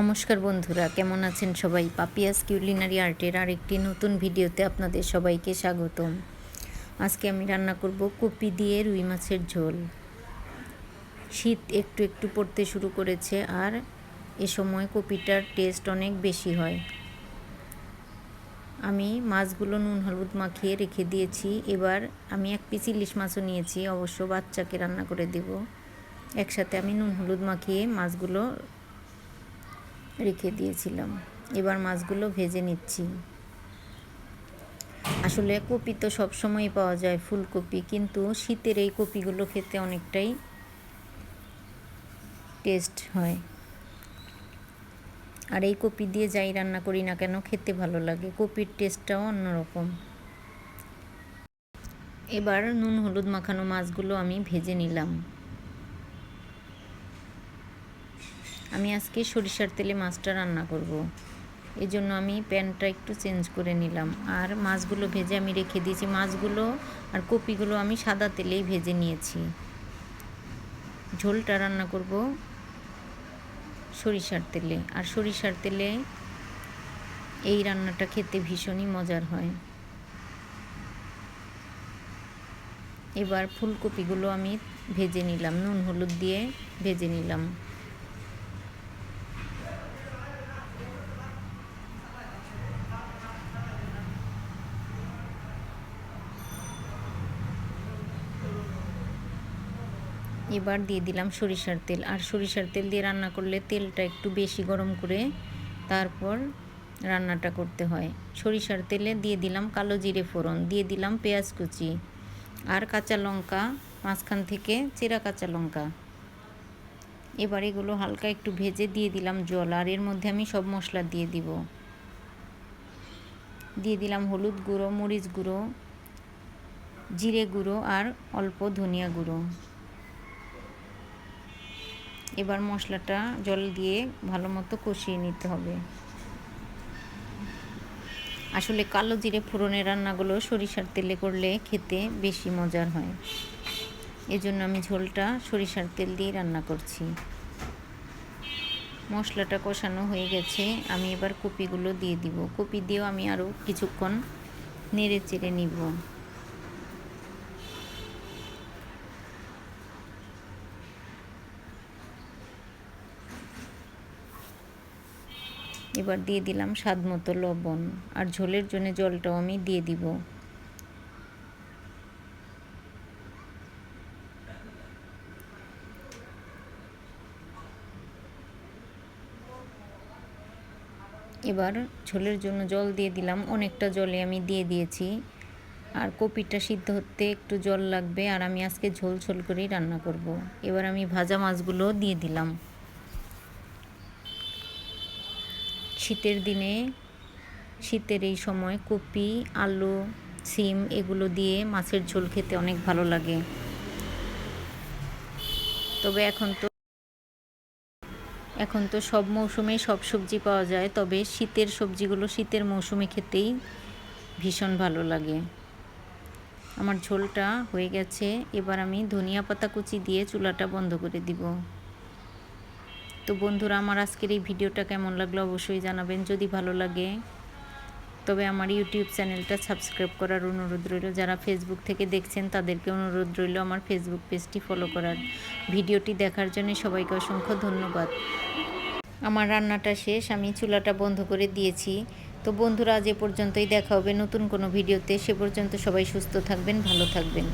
নমস্কার বন্ধুরা, কেমন আছেন সবাই? পাপিয়াস কিউলিনারি আর্টের আরেকটি নতুন ভিডিওতে আপনাদের সবাইকে স্বাগতম। আজকে আমি রান্না করব কপি দিয়ে রুই মাছের ঝোল। শীত একটু একটু পড়তে শুরু করেছে আর এ সময় কপিটার টেস্ট অনেক বেশি হয়। আমি মাছগুলো নুন হলুদ মাখিয়ে রেখে দিয়েছি। এবার আমি এক পিস ইলিশ মাছও নিয়েছি, অবশ্য বাচ্চাকে রান্না করে দেব। একসাথে আমি নুন হলুদ মাখিয়ে মাছগুলো রেখে দিয়েছিলাম। এবার মাছগুলো ভেজে নিচ্ছি। আসলে কপি তো সবসময়ই পাওয়া যায় ফুলকপি, কিন্তু শীতের এই কপিগুলো খেতে অনেকটাই টেস্ট হয়। আর এই কপি দিয়ে যাই রান্না করি না কেন, খেতে ভালো লাগে। কপির টেস্টটাও অন্যরকম। এবার নুন হলুদ মাখানো মাছগুলো আমি ভেজে নিলাম। আমি আজকে সরিষার তেলে মাছটা রান্না করব। এই জন্য আমি প্যানটা একটু চেঞ্জ করে নিলাম। আর মাছগুলো ভেজে আমি রেখে দিয়েছি। মাছগুলো আর কপিগুলো আমি সাদা তেলেই ভেজে নিয়েছি। ঝোলটা রান্না করব সরিষার তেলে। আর সরিষার তেলে এই রান্নাটা খেতে ভীষণই মজার হয়। এবার ফুলকপিগুলো আমি ভেজে নিলাম। নুন, হলুদ দিয়ে ভেজে নিলাম। এবার দিয়ে দিলাম সরিষার তেল। আর সরিষার তেল দিয়ে রান্না করলে তেলটা একটু বেশি গরম করে তারপর রান্নাটা করতে হয়। সরিষার তেলে দিয়ে দিলাম কালো জিরে ফোড়ন, দিয়ে দিলাম পেঁয়াজ কুচি আর কাঁচা লঙ্কা, মাঝখান থেকে চেরা কাঁচা লঙ্কা। এবার এগুলো হালকা একটু ভেজে দিয়ে দিলাম জল, আর এর মধ্যে আমি সব মশলা দিয়ে দিব। দিয়ে দিলাম হলুদ গুঁড়ো, মরিচ গুঁড়ো, জিরে গুঁড়ো আর অল্প ধনিয়া গুঁড়ো। এবার মশলাটা জল দিয়ে ভালো মতো কষিয়ে নিতে হবে। আসলে কালো জিরে ফোড়নের রান্নাগুলো সরিষার তেলে করলে খেতে বেশি মজার হয়। এজন্য আমি ঝোলটা সরিষার তেল দিয়ে রান্না করছি। মশলাটা কষানো হয়ে গেছে, আমি এবার কপিগুলো দিয়ে দিব। কপি দিয়েও আমি আরও কিছুক্ষণ নেড়ে চেড়ে নিব। এবার দিয়ে দিলাম স্বাদ মতো লবণ আর ঝোলের জন্য জলটাও আমি দিয়ে দিব। এবার ঝোলের জন্য জল দিয়ে দিলাম, অনেকটা জলে আমি দিয়ে দিয়েছি। আর কপিটা সিদ্ধ হতে একটু জল লাগবে আর আমি আজকে ঝোল ঝোল করেই রান্না করব। এবার আমি ভাজা মাছগুলো দিয়ে দিলাম। শীতের দিনে, শীতের এই সময় কপি, আলু, সিম এগুলো দিয়ে মাছের ঝোল খেতে অনেক ভালো লাগে। তবে এখন তো এখন তো সব মৌসুমেই সব সবজি পাওয়া যায়, তবে শীতের সবজিগুলো শীতের মৌসুমে খেতেই ভীষণ ভালো লাগে। আমার ঝোলটা হয়ে গেছে, এবার আমি ধনিয়া পাতা কুচি দিয়ে চুলাটা বন্ধ করে দিব। তো বন্ধুরা, আমার আজকের এই ভিডিওটা কেমন লাগল অবশ্যই জানাবেন। যদি ভালো লাগে, তবে আমার ইউটিউব চ্যানেলটা সাবস্ক্রাইব করার অনুরোধ রইল। যারা ফেসবুক থেকে দেখছেন, তাদেরকে অনুরোধ রইল আমার ফেসবুক পেজটি ফলো করার। ভিডিওটি দেখার জন্য সবাইকে অসংখ্য ধন্যবাদ। আমার রান্নাটা শেষ, আমি চুলাটা বন্ধ করে দিয়েছি। তো বন্ধুরা, আজ এ পর্যন্তই দেখা হবে নতুন কোনো ভিডিওতে। সে পর্যন্ত সবাই সুস্থ থাকবেন, ভালো থাকবেন।